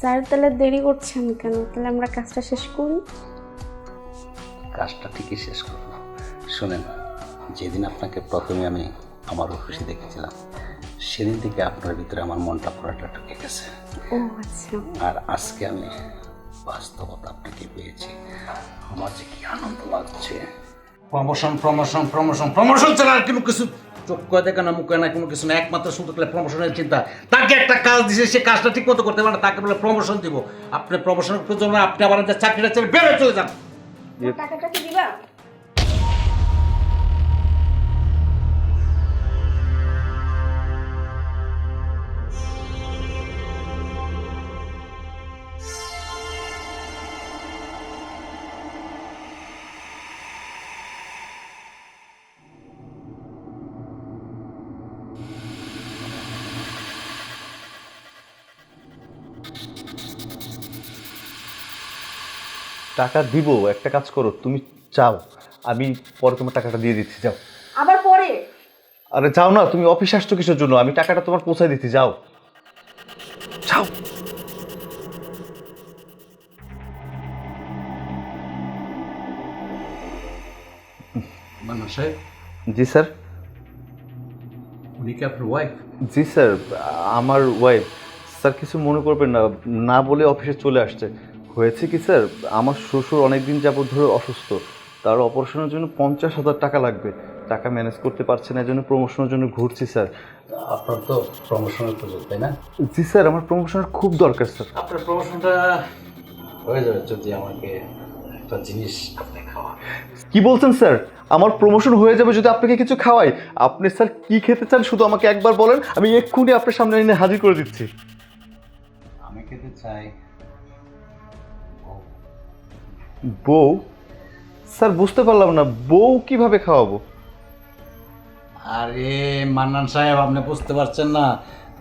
Sir তাহলে দেরি করছেন কেন? তাহলে আমরা কাজটা শেষ করি। কাজটা ঠিকই শেষ করব। শোনেন যেদিন আপনাকে প্রথমে আমি আমার অফিসে দেখেছিলাম সেদিন থেকে আপনার ভিতরে আমার মনটা পুরাটা ঢুকে গেছে। ও আচ্ছা। আর আজকে আমি বাস্তবতা আপনাকে পেয়েছি। আমার যে কি আনন্দ লাগছে। প্রমোশন প্রমোশন প্রমোশন প্রমোশন ছাড়া আর কোনো কিছু চোখ করে দেখে না, মুখে না, কোনো কিছু না, একমাত্র শুধু তাহলে প্রমোশনের চিন্তা। তাকে একটা কাজ দিছে, সে কাজটা ঠিক মতো করতে পারে না, তাকে বলে প্রমোশন দিব। আপনি প্রমোশন প্রয়োজন আপনি আবার চাকরিটা ছেড়ে বেরো চলে যান। টাকাটা কি দিবা? টাকা দিব একটা কাজ করো তুমি চাও আমি পরে তোমার টাকাটা দিয়ে দিচ্ছি যাও। আবার পরে? আরে যাও না তুমি অফিস আসছো কিসের জন্য? আমি টাকাটা তোমার পৌঁছায় দিচ্ছি যাও। যাও। মান্না সাহেব? জি স্যার। উনি কি আপনার ওয়াইফ জি স্যার আমার ওয়াইফ স্যার কিছু মনে করবেন না না বলে অফিসে চলে আসছে। হয়েছে কি স্যার? আমার শ্বশুর অনেক দিন যাবত ধরে অসুস্থ। তার অপারেশনের জন্য পঞ্চাশ হাজার টাকা লাগবে। টাকা ম্যানেজ করতে পারছে না এই জন্য প্রমোশনের জন্য ঘুরছি স্যার। আপনার তো প্রমোশনের প্রয়োজন তাই না? জি স্যার আমার প্রমোশনের খুব দরকার স্যার। আপনার প্রমোশনটা হয়ে যাবে যদি আমাকে একটা জিনিস আপনি খাওয়ান। কি বলছেন স্যার? আমার প্রমোশন হয়ে যাবে যদি আপনাকে কিছু খাওয়াই। আপনি স্যার কি খেতে চান শুধু আমাকে একবার বলেন আমি এক্ষুনি আপনার সামনে এনে হাজির করে দিচ্ছি। আমি খেতে চাই বউ? স্যার বুঝতে পারলাম না বউ কীভাবে খাওয়াবো? আরে মান্নান সাহেব আপনি বুঝতে পারছেন না।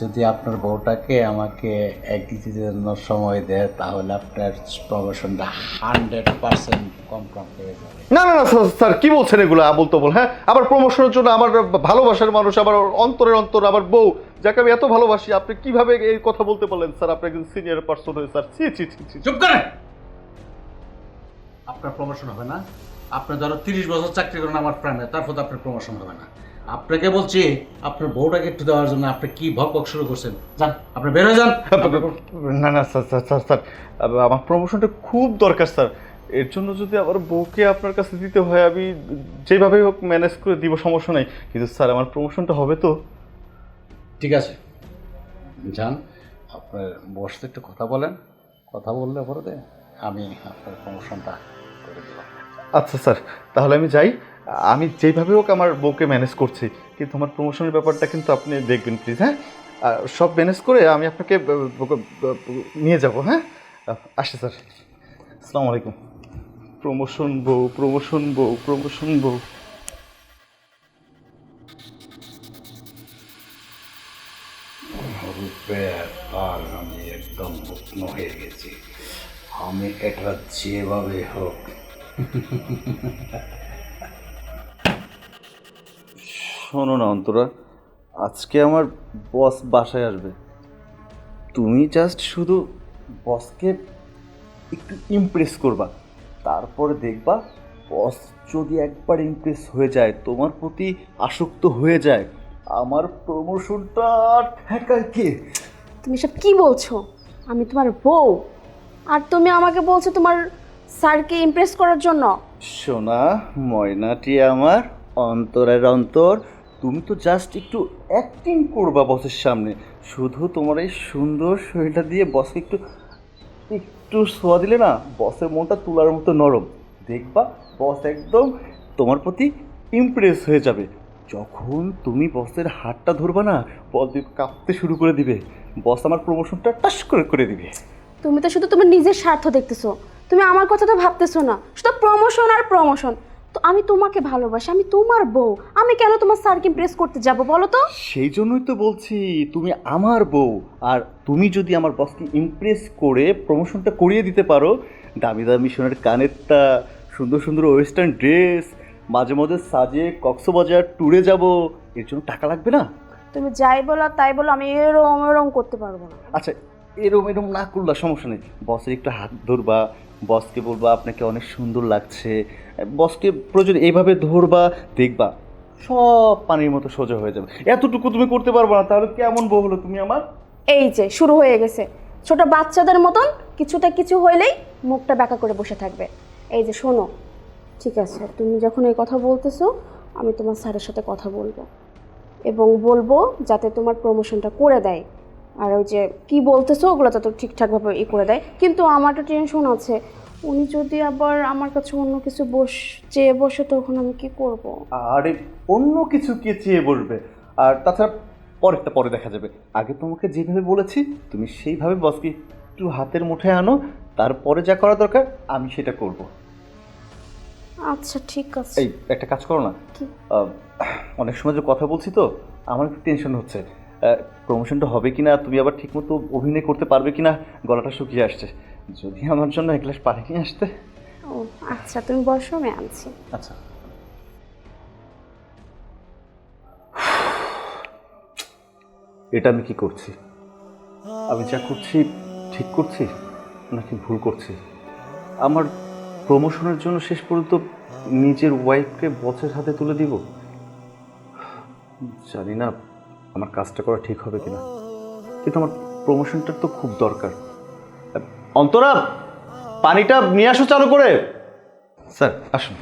যদি আপনার বউটাকে আমাকে এক জন্য সময় দেয় তাহলে আপনার প্রমোশনটা হান্ড্রেড পার্সেন্ট কনফার্ম হয়ে যাবে। না না না স্যার কি বলছেন এগুলো? আবল তবল হ্যাঁ? আবার প্রমোশনের জন্য আমার ভালোবাসার মানুষ আবার অন্তরের অন্তর আবার বউ। যাকে আমি এত ভালোবাসি আপনি কীভাবে এই কথা বলতে পারলেন? স্যার আপনি একজন সিনিয়র পার্সন হয়ে স্যার ছি ছি ছি চুপ করেন আপনার প্রমোশন হবে না। আপনি ধরো তিরিশ বছর চাকরি করেন আমার প্রাণে তারপর তো আপনার প্রমোশন হবে না। আপনাকে বলছি আপনার বউটাকে একটু দেওয়ার জন্য আপনি কি ভক ভক শুরু করছেন? যান আপনি বের হয়ে যান। না না স্যার স্যার স্যার স্যার আমার প্রমোশনটা খুব দরকার স্যার। এর জন্য যদি আমার বউকে আপনার কাছে দিতে হয় আমি যেভাবে হোক ম্যানেজ করে দিব সমস্যা নাই। কিন্তু স্যার আমার প্রমোশনটা হবে তো। ঠিক আছে। যান আপনার বসতে একটু কথা বলেন। কথা বললে পরে আমি আপনার প্রমোশনটা আচ্ছা স্যার, তাহলে আমি যাই। আমি যেভাবে হোক আমার বউকে ম্যানেজ করছি, কিন্তু আমার প্রমোশনের ব্যাপারটা কিন্তু আপনি দেখবেন প্লিজ হ্যাঁ? সব ম্যানেজ করে আমি আপনাকে নিয়ে যাব হ্যাঁ? আসি স্যার। আসসালামু আলাইকুম। প্রমোশন বউ প্রমোশন বউ প্রমোশন বউ। আমি একদম হয়ে গেছি। আমি এটা যেভাবে হোক শোনো না অন্তরা, আজকে আমার বস বাসায় আসবে। তুমি জাস্ট শুধু বসকে একটু ইমপ্রেস করবা, তারপরে দেখবা বস যদি একবার ইমপ্রেস হয়ে যায়, তোমার প্রতি আসক্ত হয়ে যায়, আমার প্রমোশনটা ঠেকায় কে তুমি সব কি বলছো? আমি তোমার বউ। আর তুমি আমাকে বলছো তোমার স্যারকে ইমপ্রেস করার জন্য। সোনা ময়নাটি আমার অন্তরের অন্তর। তুমি তো জাস্ট একটু অ্যাক্টিং করবা বসের সামনে। শুধু তোমার এই সুন্দর শরীরটা দিয়ে বসকে একটু একটু ছোঁয়া দিলে না বসের মনটা তোলার মতো নরম। দেখবা বস একদম তোমার প্রতি ইমপ্রেস হয়ে যাবে। যখন তুমি বসের হাতটা ধরবা না বস দিয়ে কাঁপতে শুরু করে দিবে। বস আমার প্রমোশনটা টাস করে করে দিবে। তুমি তো শুধু তোমার নিজের স্বার্থ দেখতেছো। তুমি আমার কথা তো ভাবতেছো না। শুধু প্রমোশন আর প্রমোশন তো আমি তোমাকে ভালোবাসি আমি তোমার বউ। আমি কেন তোমার স্যারকে ইমপ্রেস করতে যাব বলো তো? সেই জন্যই তো বলছি তুমি আমার বউ। আর তুমি যদি আমার বসকে ইমপ্রেস করে প্রমোশনটা করিয়ে দিতে পারো দামি দামি সোনার কানেরটা সুন্দর সুন্দর ওয়েস্টার্ন ড্রেস মাঝে মাঝে সাজে কক্সবাজার ট্যুরে যাব এর জন্য টাকা লাগবে না? তুমি যাই বলো তাই বলো আমি এরম এরম করতে পারব না। আচ্ছা এরম এরম না করলা সমস্যা নেই। বসের একটু হাত ধরবা বসকে বলবা, আপনাকে অনেক সুন্দর লাগছে। বসকে প্রয়োজন এইভাবে ধরবা, দেখবা, সব পানির মতো সোজা হয়ে যাবে। এতটুকু তুমি করতে পারব না, তাহলে কেমন বউ হলো তুমি আমার? এই যে, শুরু হয়ে গেছে। ছোট বাচ্চাদের মতন কিছুটা কিছু হইলেই মুখটা ব্যাকা করে বসে থাকবে। এই যে, শোনো। ঠিক আছে, তুমি যখন এই কথা বলতেছো, আমি তোমার স্যারের সাথে কথা বলব। এবং বলব যাতে তোমার প্রমোশনটা করে দেয়। আর ওই যে কি বলতেছো ওগুলো তো ঠিকঠাকভাবে ই করে দেয়। কিন্তু আমার তো টেনশন আছে। উনি যদি আবার আমার কাছে অন্য কিছু বস চেয়ে বসে তখন আমি কি করব। আরে অন্য কিছু কে চেয়ে বসবে? আর তাছাড়া পরেরটা পরে দেখা যাবে। আগে তোমাকে যেভাবে বলেছি তুমি সেইভাবে বসকে একটু হাতের মুঠে আনো। তারপরে যা করা দরকার আমি সেটা করব। আচ্ছা ঠিক আছে। এই একটা কাজ করো না। কি? অনেক সময় যে কথা বলছি তো আমার একটু টেনশন হচ্ছে। প্রমোশনটা হবে কিনা তুমি আবার ঠিকমতো অভিনয় করতে পারবে কিনা গলাটা শুকিয়ে আসছে। যদি আমার জন্য এক গ্লাস পানি নিয়ে আসতে। ও আচ্ছা তুমি বসো আমি আনছি। আচ্ছা। এটা আমি কি করছি? আমি যা করছি ঠিক করছি নাকি ভুল করছি? আমার প্রমোশনের জন্য শেষ পর্যন্ত নিজের ওয়াইফকে বসের হাতে তুলে দিব? জানি না। আমার কাজটা করা ঠিক হবে কিনা। কিন্তু আমার প্রমোশনটার তো খুব দরকার। অন্তরা পানিটা নিয়ে আসো চালু করে। স্যার আসুন।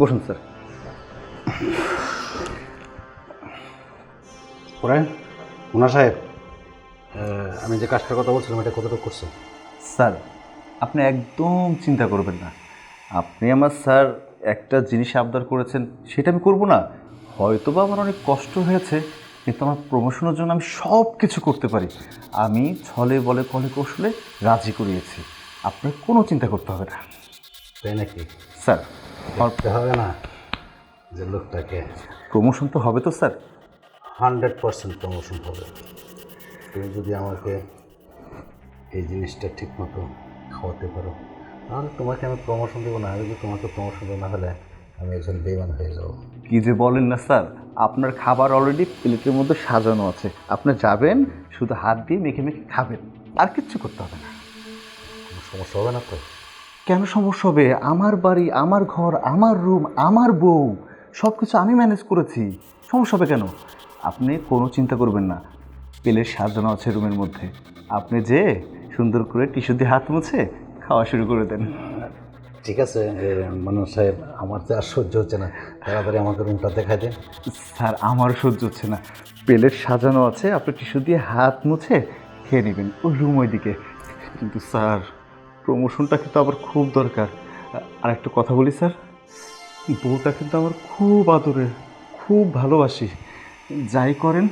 বসুন স্যার। পড়েন মুনা সাহেব আমি যে কাজটার কথা বলছিলাম এটা কতটুকু করছে স্যার আপনি একদম চিন্তা করবেন না। আপনি আমার স্যার একটা জিনিস আবদার করেছেন সেটা আমি করব না। হয়তোবা আমার অনেক কষ্ট হয়েছে কিন্তু আমার প্রমোশনের জন্য আমি সব কিছু করতে পারি। আমি ছলে বলে কলে কৌশলে রাজি করিয়েছি। আপনার কোনো চিন্তা করতে হবে না। তাই নাকি? স্যার দেখতে হবে না যে লোকটাকে। প্রমোশন তো হবে তো স্যার। হান্ড্রেড পার্সেন্ট প্রমোশন হবে। তুমি যদি আমাকে এই জিনিসটা ঠিক মতো খাওয়াতে পারো তাহলে তোমাকে আমি প্রমোশন দেবো না। আমি যদি তোমাকে প্রমোশন দেবো না হলে আমি একজন বেমান হয়ে যাব। কি যে বলেন না স্যার? আপনার খাবার অলরেডি প্লেটের মধ্যে সাজানো আছে। আপনি যাবেন শুধু হাত দিয়ে মেখে মেখে খাবেন। আর কিচ্ছু করতে হবে না। কোনো সমস্যা হবে না তো কেন সমস্যা হবে? আমার বাড়ি আমার ঘর আমার রুম আমার বউ সব কিছু আমি ম্যানেজ করেছি। সমস্যা হবে কেন? আপনি কোনো চিন্তা করবেন না। প্লেট সাজানো আছে রুমের মধ্যে। আপনি যে সুন্দর করে টিস্যু দিয়ে হাত মুছে খাওয়া শুরু করে দেন। ঠিক আছে মানুষ সাহেব আমার তো আর সহ্য হচ্ছে না। তাড়াতাড়ি আমাকে রুমটা দেখা দেন। স্যার আমার সহ্য হচ্ছে না। প্লেট সাজানো আছে আপনি টিস্যু দিয়ে হাত মুছে খেয়ে নেবেন ওই রুম ওইদিকে। কিন্তু স্যার প্রমোশনটা কিন্তু আবার খুব দরকার। আর একটা কথা বলি স্যার। বউটা কিন্তু আমার খুব আদরের খুব ভালোবাসি। যাই করেন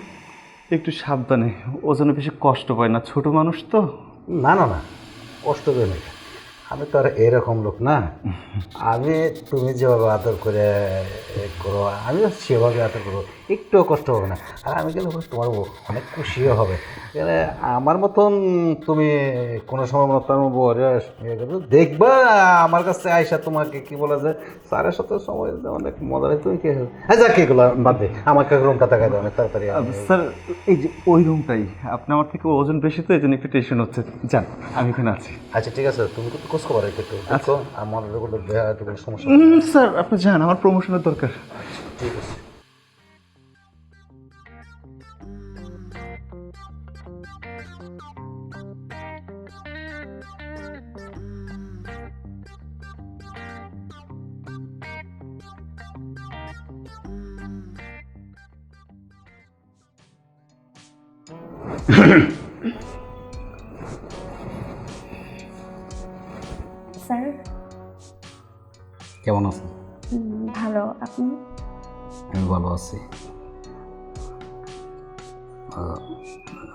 একটু সাবধানে। ও যেন বেশি কষ্ট পায় না। ছোট মানুষ তো। না না না কষ্ট পেয়ে নেই আমি তো আর এরকম লোক না। আমি তুমি যেভাবে আদর করে করো আমিও সেভাবে আদর করব একটুও কষ্ট হবে না। আর আমি গেলে তোমার অনেক খুশিও হবে। এখানে আমার মতন তুমি কোনো সময় মতো ইয়ে। দেখবা আমার কাছে আইসা তোমাকে কি বলা যায় স্যারের সাথে সময় অনেক মজা লাগে তুমি কে হ্যাঁ যাক এগুলো বাদ দে আমাকে রুমটা দেখাই দাও অনেক তাড়াতাড়ি আমি- স্যার এই যে ওই রুমটাই আপনি আমার থেকে ওজন বেশি তো এই জন্য একটু টেনশন হচ্ছে। যান আমি এখানে আছি। আচ্ছা ঠিক আছে তুমি তো খোঁজ খবর একটু দেখো আমার কোনো সমস্যা। স্যার আপনি যান আমার প্রমোশনের দরকার। ঠিক আছে।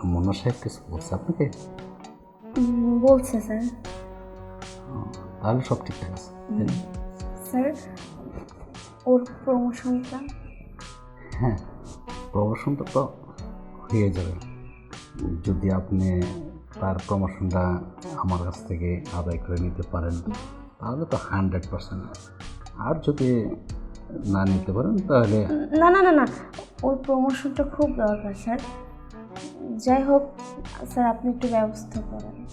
মুন্না সাহেব কিছু বলছে আপনাকে? বলছে স্যার। তাহলে সব ঠিকঠাক আছে। স্যার ওর প্রমোশনটা হ্যাঁ প্রমোশনটা তো হয়ে যাবে। যদি আপনি তার প্রমোশনটা আমার কাছ থেকে আদায় করে নিতে পারেন তাহলে তো হান্ড্রেড পার্সেন্ট আর যদি না নিতে পারেন তাহলে না না না না ওর প্রমোশনটা খুব দরকার, স্যার। যাই হোক, স্যার, আপনি একটু ব্যবস্থা করেন।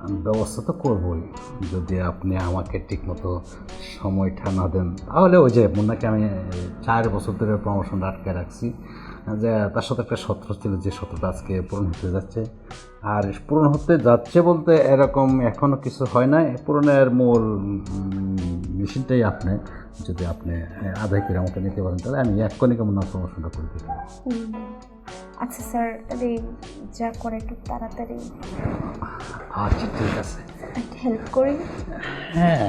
আমি ব্যবস্থা তো করবই। যদি আপনি আমাকে ঠিকমতো সময়টা না দেন, তাহলে ওই যে মুন্নাকে আমি চার বছর ধরে প্রমোশনটা আটকে রাখছি। যে, তার সাথে একটা সত্র ছিল, যে সত্রটা আজকে পূরণ হতে যাচ্ছে। আর পূরণ হতে যাচ্ছে বলতে এরকম এখনও কিছু হয় না পূরণের মূল মেশিনটাই আপনি যদি আপনি আদায় করে আমাকে নিতে পারেন তাহলে আমি এক এক্ষণই কেমন প্রমোশনটা করে দিতে আচ্ছা স্যার তাহলে যা করে একটু তাড়াতাড়ি আচ্ছা ঠিক আছে। হেল্প করি। হ্যাঁ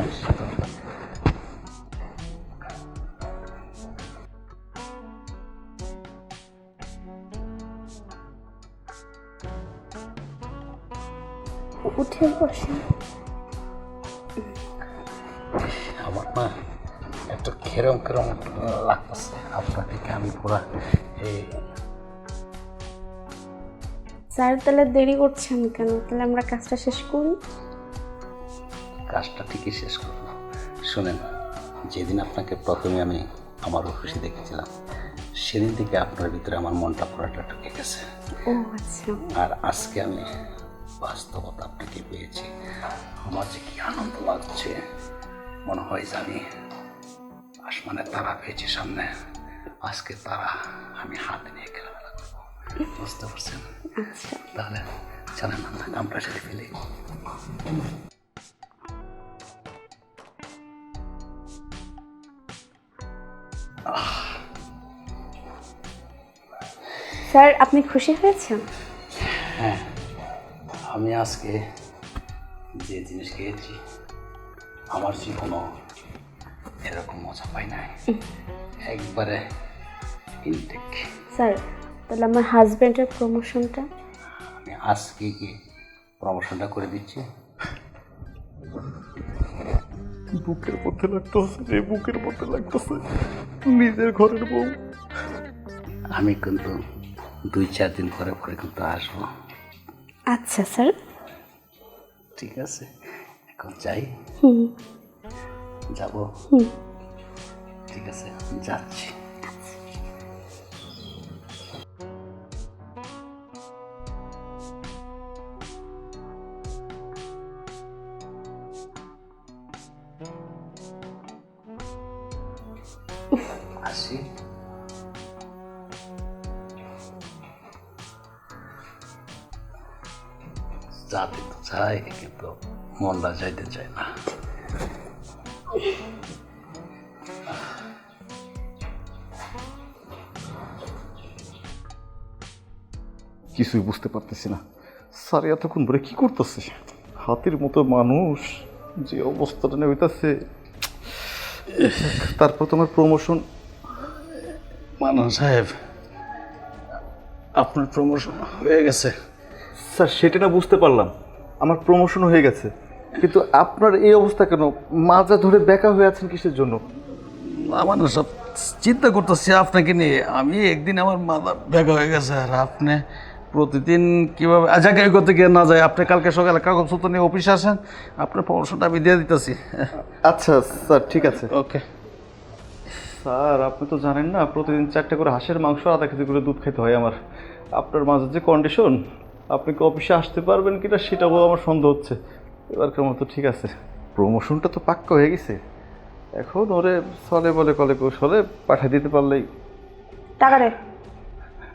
উঠে বসে একটু খেরম খেরম লাগতেছে। আপনার থেকে আমি পুরা এই স্যার তাহলে দেরি করছেন কেন? তাহলে আমরা কাজটা শেষ করি। কাজটা ঠিকই শেষ করব। শুনেন যেদিন আপনাকে প্রথমে আমি আমার অফিসে দেখেছিলাম সেদিন থেকে আপনার ভিতরে আমার মনটা পুরাটা ঢুকে গেছে। ও আচ্ছা। আর আজকে আমি বাস্তবতা আপনাকে পেয়েছি। আমার যে কি আনন্দ লাগছে মনে হয় যে আমি আসমানের তারা পেয়েছি সামনে। আজকে তারা আমি হাতে নিয়ে খেলামেলা করব। বুঝতে পারছেন? আচ্ছা। তাহলে চলেন আমরা কামটা সেরে ফেলি। স্যার আপনি খুশি হয়েছেন? হ্যাঁ আমি আজকে যে জিনিস খেয়েছি আমার জীবনও এরকম মজা পাই নাই। একবারে ইনটেক স্যার তাহলে আমার হাজব্যান্ডের প্রমোশনটা আমি আজকে গিয়ে প্রমোশনটা করে দিচ্ছি। বুকের মধ্যে লাগতেছে রে বুকের মধ্যে লাগতেছে নিজের ঘরের বউ। আমি কিন্তু দুই চার দিন পরে পরে কিন্তু আসব। আচ্ছা স্যার। ঠিক আছে এখন যাই। হুম। যাব। ঠিক আছে যাচ্ছি। আসি। যাতে তো চাই কিন্তু মনটা যাইতে চায় না। কিছুই বুঝতে পারতেছি না। স্যার এতক্ষণ ধরে কি করতেছে? হাতির মতো মানুষ যে অবস্থাটা নিয়ে হইতাছে। তারপর তোমার প্রমোশন মানন সাহেব আপনার প্রমোশন হয়ে গেছে। স্যার সেটা না বুঝতে পারলাম। আমার প্রমোশন হয়ে গেছে। কিন্তু আপনার এই অবস্থা কেন? মাজা ধরে বেকা হয়ে আছেন কিসের জন্য? আমার না সব চিন্তা করতেছি আপনাকে নিয়ে। আমি একদিন আমার মাথা ব্যাগা হয়ে গেছে আর আপনি প্রতিদিন কীভাবে আচ্ছা কেউ করতে গিয়ে না যায়। আপনি কালকে সকালে কাগজপত্র নিয়ে অফিসে আসেন। আপনার প্রমোশনটা আমি দিয়ে দিতেছি। আচ্ছা স্যার ঠিক আছে। ওকে। স্যার আপনি তো জানেন না প্রতিদিন চারটে করে হাঁসের মাংস আধা কেজি করে দুধ খেতে হয় আমার। আপনার মাঝে যে কন্ডিশন আপনি কি অফিসে আসতে পারবেন কিনা সেটাও আমার সন্দেহ হচ্ছে। এবারকার মতো ঠিক আছে। প্রমোশনটা তো পাক্কা হয়ে গেছে। এখন ওরে চলে বলে কলে কৌশলে পাঠিয়ে দিতে পারলেই। টাকা দে।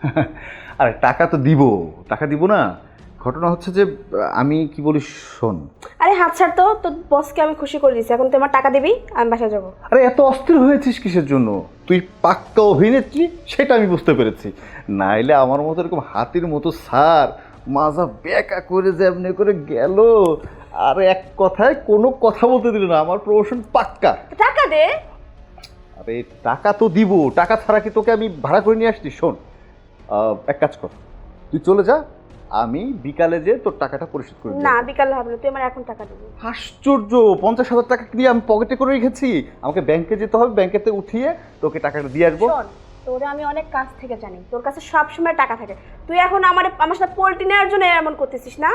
আরে টাকা তো দিব টাকা দিব না। ঘটনা হচ্ছে যে আমি কি বলি শোন। আরে হাত ছাড় তো তোর বসকে আমি খুশি করে দিচ্ছি এখন তুই আমার টাকা দিবি আমি বাসা যাব। আরে এত অস্থির হয়েছিস কিসের জন্য? তুই পাক্কা অভিনেত্রী? সেটা আমি বুঝতে পেরেছি। নাইলে আমার মতো এরকম হাতির মতো সার মাজা বেকা করে যে যেমনি করে গেল। আর এক কথায় কোনো কথা বলতে দিল না আমার প্রমোশন পাক্কা। টাকা দে। আরে টাকা তো দিব টাকা ছাড়া কি তোকে আমি ভাড়া করে নিয়ে আসছি? শোন এক কাজ কর। তুই চলে যা আমি বিকালে যে তোর টাকাটা পরিশোধ করে না বিকালে হবে না তুই আমার এখন টাকা দিবি আশ্চর্য পঞ্চাশ হাজার টাকা দিয়ে আমি পকেটে করে রেখেছি? আমাকে ব্যাংকে যেতে হবে ব্যাংকেতে উঠিয়ে তোকে টাকাটা দিয়ে আসব। শোন তোরে আমি অনেক কাছ থেকে জানি। তোর কাছে সব সময় টাকা থাকে। তুই এখন আমার আমার সাথে পোল্ট্রি নেওয়ার জন্য এমন করতেছিস না?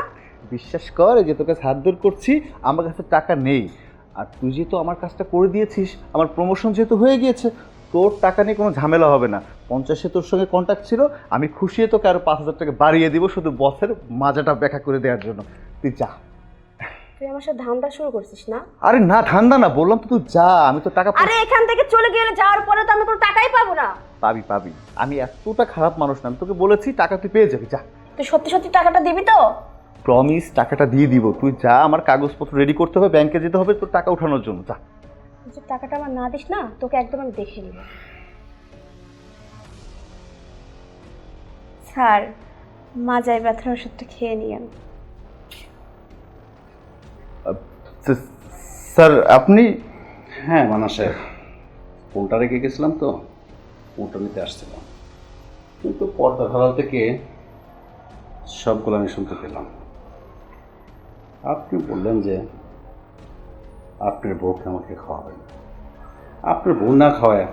বিশ্বাস কর, এই যে তোকে হাত দূর করছি, আমার কাছে টাকা নেই। আর তুই যেহেতু আমার কাজটা করে দিয়েছিস, আমার প্রমোশন যেহেতু হয়ে গিয়েছে, তোর টাকা নিয়ে কোনো ঝামেলা হবে না। পঞ্চাশে তোর সঙ্গে কন্ট্যাক্ট ছিল, আমি খুশিয়ে তোকে আরও পাঁচ হাজার টাকা বাড়িয়ে দিব শুধু বসের মাজাটা ব্যাখ্যা করে দেওয়ার জন্য। তুই যা। তুই আমার সাথে ধান্দা শুরু করছিস না? আরে না ঠান্ডা না বললাম তো তুই যা আমি তো টাকা আরে এখান থেকে চলে গেলে যাওয়ার পরে তো আমি কোনো টাকাই পাবো না। পাবি পাবি। আমি এতটা খারাপ মানুষ না আমি তোকে বলেছি টাকা তুই পেয়ে যাবি যা। তুই সত্যি সত্যি টাকাটা দিবি তো? প্রমিস টাকাটা দিয়ে দিব। তুই যা আমার কাগজপত্র রেডি করতে হবে ব্যাংকে যেতে হবে তোর টাকা ওঠানোর জন্য যা। যে টাকাটা আমার না দিস না তোকে একদম আমি দেখে নিব। স্যার মাজায় ব্যথার ওষুধটা খেয়ে নিয়েন। স্যার- আপনি? হ্যাঁ মানা সাহেব। ফোনটা রেখে গেছিলাম তো ফোনটা নিতে আসছিলাম। কিন্তু পর্দার হারাল থেকে সবগুলো আমি শুনতে পেলাম। আপনি বললেন যে আপনার বউকে আমাকে খাওয়াবেন। আপনার বউ না খাওয়ায়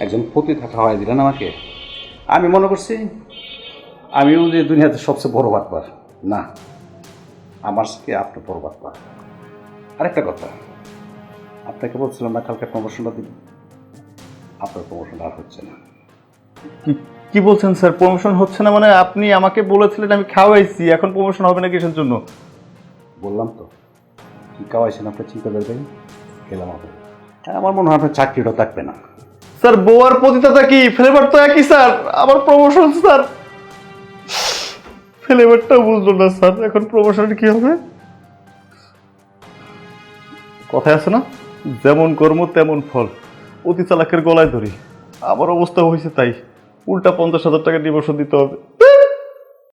একজন পতিতা খাওয়াই দিলেন আমাকে। আমি মনে করছি, আমিও যে দুনিয়াতে সবচেয়ে বড় বাটবার না, আমার থেকে আপনার বড় বাটবার আরেকটা কথা। আপনাকে বলছিলাম না কালকে প্রমোশনটা দিন আপনার প্রমোশন আর হচ্ছে না। কি- বলছেন স্যার? প্রমোশন হচ্ছে না মানে আপনি আমাকে বলেছিলেন আমি খাওয়াইছি এখন প্রমোশন হবে না কিসের জন্য? বললাম তো। কি খাওয়াইছেন আপনার চিন্তা করবেন খেলাম হ্যাঁ আমার মনে হয় আপনার চাকরিটাও থাকবে না। স্যার বোয়ার পতিতাটা কি? ফ্লেভার তো একই স্যার। আমার প্রমোশন স্যার? ফ্লেভারটাও বুঝলো না স্যার। এখন প্রমোশন কি হবে? কথায় আছে না? যেমন কর্ম, তেমন ফল। অতি চালাকের গলায় ধরি। আমার অবস্থা হয়েছে তাই। উল্টা পঞ্চাশ হাজার টাকা ডিভোর্সন দিতে হবে।